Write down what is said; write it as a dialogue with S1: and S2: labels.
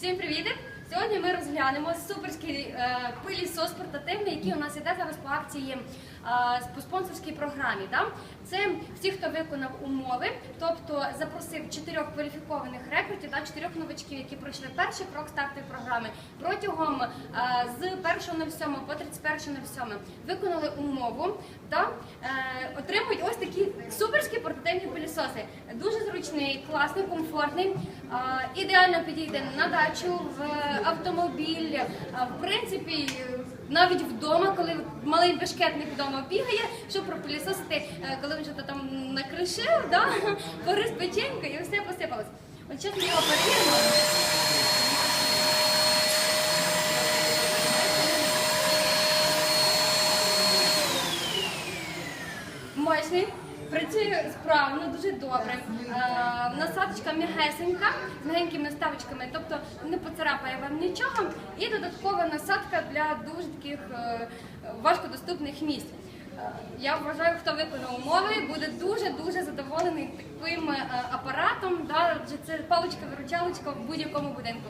S1: Всім привіт! Сьогодні ми розглянемо суперський е, пилісос портативний, який у нас іде зараз по акції е, по спонсорській програмі. Да? Це всі, хто виконав умови, тобто запросив чотирьох кваліфікованих рекрутів, да, чотирьох новачків, які пройшли перший крок стартової програми протягом е, з 1.07 по 31.07 виконали умову та е, отримують ось такі суперські портативні пилісоси. Дуже зручний, класний, комфортний, е, ідеально підійде на дачу, в автомобіль, в принципі. е, Навіть вдома, коли малий бешкетник вдома бігає, щоб пропилісосити, е, коли він щось там накришив, да? порис печенька і все посипалось. От зараз ми його перевіримо. Мощний, працює справно, дуже добре. Е, насадочка м'ягесенька, з м'ягенькими ставочками, тобто не поцарапає вам нічого. І додаткова насадка для дуже таких е, важкодоступних місць. Е, Я вважаю, хто виконав умови, буде дуже-дуже задоволений таким апаратом. Це паличка-виручалочка в будь-якому будинку.